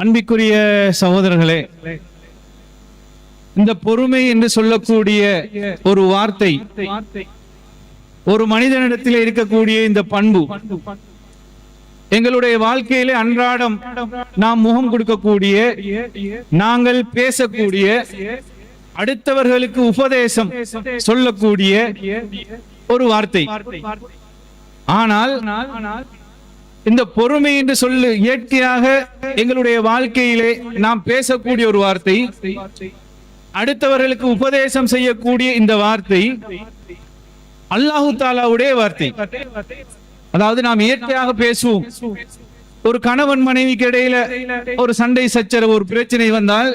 அன்பிக்குரிய சகோதரர்களே இந்த பொறுமை என்று சொல்லக்கூடிய ஒரு வார்த்தை ஒரு மனிதனிடத்தில் இருக்கக்கூடிய இந்த பண்பு எங்களுடைய வாழ்க்கையிலே அன்றாடம் நாம் முகம் கொடுக்கக்கூடிய நாங்கள் பேசக்கூடிய அடுத்தவர்களுக்கு உபதேசம் சொல்லக்கூடிய ஒரு வார்த்தை. ஆனால் இந்த பொறுமை என்று சொல்லு இயற்கையாக எங்களுடைய வாழ்க்கையிலே நாம் பேசக்கூடிய ஒரு வார்த்தை. அடுத்தவர்களுக்கு உபதேசம் செய்யக்கூடிய இந்த வார்த்தை அல்லாஹு தாலாவுடைய வார்த்தை. அதாவது நாம் இயற்கையாக பேசுவோம். ஒரு கணவன் மனைவிக்கு இடையில ஒரு சண்டை சச்சரவு ஒரு பிரச்சனை வந்தால்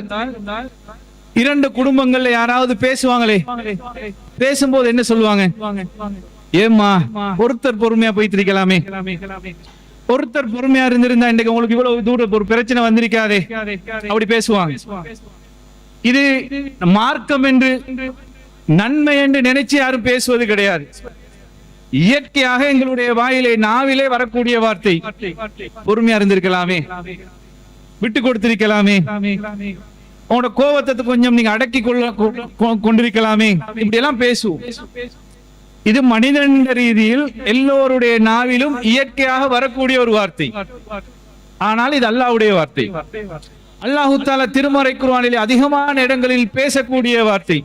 இரண்டு குடும்பங்கள்ல யாராவது பேசுவாங்களே? பேசும்போது என்ன சொல்லுவாங்க? ஏம்மா ஒருத்தர் பொறுமையா போயிட்டு இருக்கலாமே. ஒருத்தர் பொறுமையா இருந்திருந்தா இன்றைக்கு உங்களுக்கு இவ்வளவு தூரம் ஒரு பிரச்சனை வந்திருக்காதே. அப்படி பேசுவாங்க. இது மார்க்கம் என்று நன்மை என்று நினைச்சு யாரும் பேசுவது கிடையாது. இயற்கையாக எங்களுடைய வாயிலே நாவிலே வரக்கூடிய வார்த்தை. பொறுமையா இருந்திருக்கலாமே. விட்டு கொடுத்திருக்கலாமே. உங்களோட கோபத்தை கொஞ்சம் நீங்க அடக்கி கொள்ள கொண்டிருக்கலாமே. இப்படி எல்லாம் பேசுவோம். இது மனிதன் ரீதியில் எல்லோருடைய நாவிலும் இயற்கையாக வரக்கூடிய ஒரு வார்த்தை. ஆனால் இது அல்லாவுடைய வார்த்தை. அல்லாஹு திருமறை குர்ஆனிலே அதிகமான இடங்களில் பேசக்கூடிய வார்த்தை.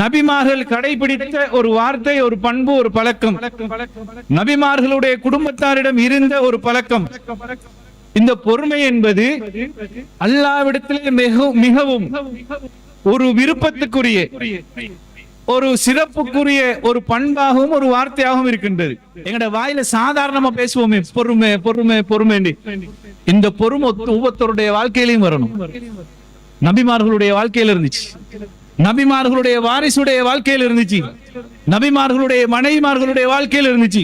நபிமார்கள் கடைபிடித்த ஒரு வார்த்தை ஒரு பண்பு ஒரு பழக்கம். நபிமார்களுடைய குடும்பத்தாரிடம் இருந்த ஒரு பழக்கம். இந்த பொறுமை என்பது அல்லாவிடத்திலே மிகவும் மிகவும் ஒரு விருப்பத்துக்குரிய ஒரு சிறப்புக்குரிய ஒரு பண்பாகவும் ஒரு வார்த்தையாகவும் இருக்கின்றது. எங்கட வாயில சாதாரணமா பேசுவோமே பொறுமை பொறுமை பொறுமை இந்த பொறுமை ஒவ்வொருத்தருடைய வாழ்க்கையிலையும் வரணும். நபிமார்களுடைய வாழ்க்கையில இருந்துச்சு. நபிமார்களுடைய வாரிசுடைய வாழ்க்கையில இருந்துச்சு. நபிமார்களுடைய மனைவிமார்களுடைய வாழ்க்கையில இருந்துச்சு.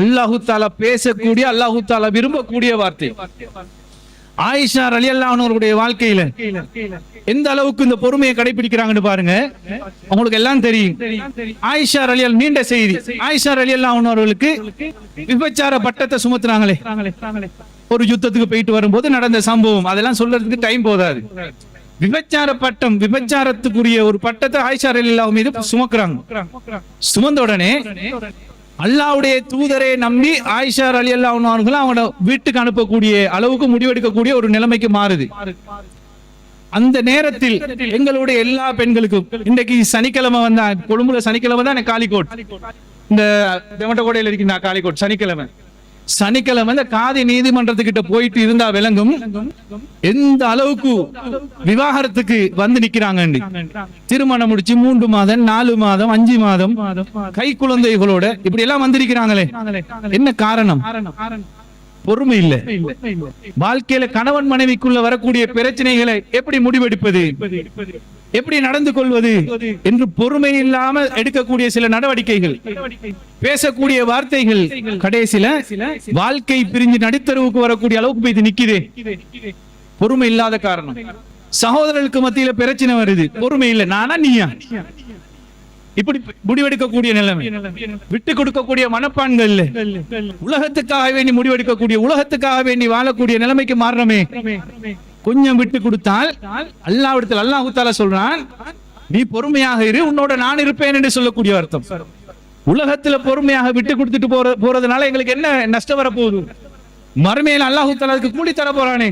அல்லாஹு தாலா பேசக்கூடிய அல்லாஹு தாலா விரும்பக்கூடிய வார்த்தை. ஆயிஷா அலி அவர்களுடைய வாழ்க்கையில எந்த அளவுக்கு இந்த பொறுமையை கடைபிடிக்கிறாங்கன்னு பாருங்க. உங்களுக்கு எல்லாம் தெரியும். ஆயிஷா அலி நீண்ட செய்தி. ஆயிஷா அலி அவர்களுக்கு விபச்சார பட்டத்தை சுமத்துறாங்களே ஒரு யுத்தத்துக்கு போயிட்டு வரும்போது நடந்த சம்பவம். அதெல்லாம் சொல்றதுக்கு டைம் போதாது. விபச்சார பட்டம் விபச்சாரத்துக்குரிய ஒரு பட்டத்தை ஆயிஷா அலி மீது சுமக்குறாங்க. சுமந்த உடனே அல்லாவுடைய தூதரை நம்பி ஆயிஷா அலி அல்லாஹ் அவர்களும் அவங்கள வீட்டுக்கு அனுப்பக்கூடிய அளவுக்கு முடிவெடுக்கக்கூடிய ஒரு நிலைமைக்கு மாறுது. அந்த நேரத்தில் எங்களுடைய எல்லா பெண்களுக்கும் இன்றைக்கு சனிக்கிழமை வந்தா கொழும்புல சனிக்கிழமை தான் எனக்கு காலிக்கோட். இந்த தெமட்டகோடையில் இருக்கின்ற காலிக்கோட் சனிக்கிழமை. சனிக்கிழமை இந்த காதி நீதிமன்றத்துக்கிட்ட போயிட்டு இருந்தா விளங்கும். எந்த அளவுக்கு விவாகரத்துக்கு வந்து நிக்கிறாங்க திருமணம் முடிச்சு மூன்று மாதம் நாலு மாதம் அஞ்சு மாதம் கை குழந்தைகளோட இப்படி எல்லாம் வந்திருக்கிறாங்களே என்ன காரணம்? பொறுமை இல்ல. வாழ்க்கையில கணவன் மனைவிக்குள்ள வரக்கூடிய பிரச்சனைகளை எப்படி முடிவெடுப்பது? எப்படி நடந்து கொள்வது என்று பொறுமை இல்லாம எடுக்கக்கூடிய சில நடவடிக்கைகள் பேசக்கூடிய வார்த்தைகள் கடைசியில வாழ்க்கை பிரிஞ்சு நடுத்தருவுக்கு வரக்கூடிய அளவுக்கு போய் இது பொறுமை இல்லாத காரணம். சகோதரர்களுக்கு மத்தியில பிரச்சனை வருது. பொறுமை இல்லை. நானா நீயா? இப்படி முடிவெடுக்கக்கூடிய நிலைமை. விட்டு கொடுக்கக்கூடிய மனப்பான்கள் இல்ல. உலகத்துக்காக வேண்டி முடிவெடுக்கக்கூடிய உலகத்துக்காக வேண்டி வாழக்கூடிய நிலைமைக்கு மாறணுமே கொஞ்சம் விட்டு கொடுத்தால் அல்லாவிடத்தில் அல்லாஹு சொல்றான் நீ பொறுமையாக இரு உன்னோட நான் இருப்பேன் என்று சொல்லக்கூடிய அர்த்தம். உலகத்துல பொறுமையாக விட்டு கொடுத்துட்டு போற போறதுனால எங்களுக்கு என்ன நஷ்டம் வரப்போகுது? மறுமையில அல்லாஹு தாலாவுக்கு கூலி தர போறானே.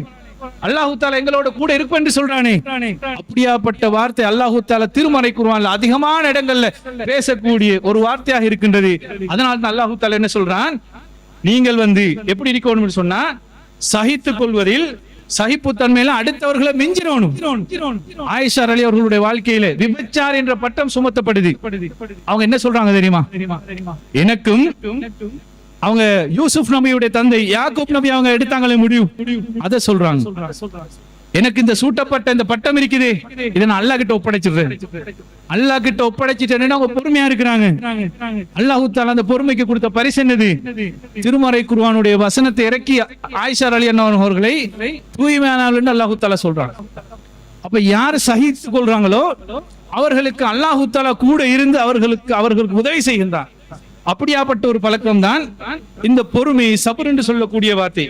அல்லாஹு தாலா எங்களோட கூட இருக்கும் என்று சொல்றானே. அப்படியாப்பட்ட வார்த்தை அல்லாஹு தாலா திருமறை குருவான்ல அதிகமான இடங்கள்ல பேசக்கூடிய ஒரு வார்த்தையாக இருக்கின்றது. அதனால தான் அல்லாஹு தாலா என்ன சொல்றான்? நீங்கள் வந்து எப்படி இருக்கணும்னு சொன்னா சகித்துக் கொள்வதில் சகிப்புத்தன்மையில அடுத்தவர்களை மிஞ்சிடணும் ஆயிஷா அலி அவர்களுடைய வாழ்க்கையில விபச்சார் என்ற பட்டம் சுமத்தப்படுது. அவங்க என்ன சொல்றாங்க தெரியுமா? எனக்கும் அவங்க யூசுப் நபியுடைய தந்தை யாக்கூப் நபி அவங்க எடுத்தாங்களே முடிவு. அதை சொல்றாங்க. எனக்கு இந்த சூட்டப்பட்ட இந்த பட்டம் இருக்குது. இதை நான் அல்லாஹ் கிட்ட ஒப்படைச்சிடுறேன். அல்லாஹ் கிட்ட ஒப்படைச்சிட்டேன்னு அவங்க பொறுமையா இருக்கிறாங்க. அல்லாஹு தாலா அந்த பொறுமைக்கு கொடுத்த பரிசு என்னது? திருமறை குருவானுடைய வசனத்தை இறக்கி ஆயிஷார் அலி அண்ணன் அவர்களை தூய்மையானாள் அல்லாஹு தாலா சொல்றாங்க. அப்ப யார் சகித்து கொள்றாங்களோ அவர்களுக்கு அல்லாஹு தாலா கூட இருந்து அவர்களுக்கு அவர்களுக்கு உதவி செய்கின்றார் அப்படியாப்பட்ட ஒரு பழக்கம் தான் இந்த பொறுமை சபர் என்று சொல்லக்கூடிய வார்த்தை.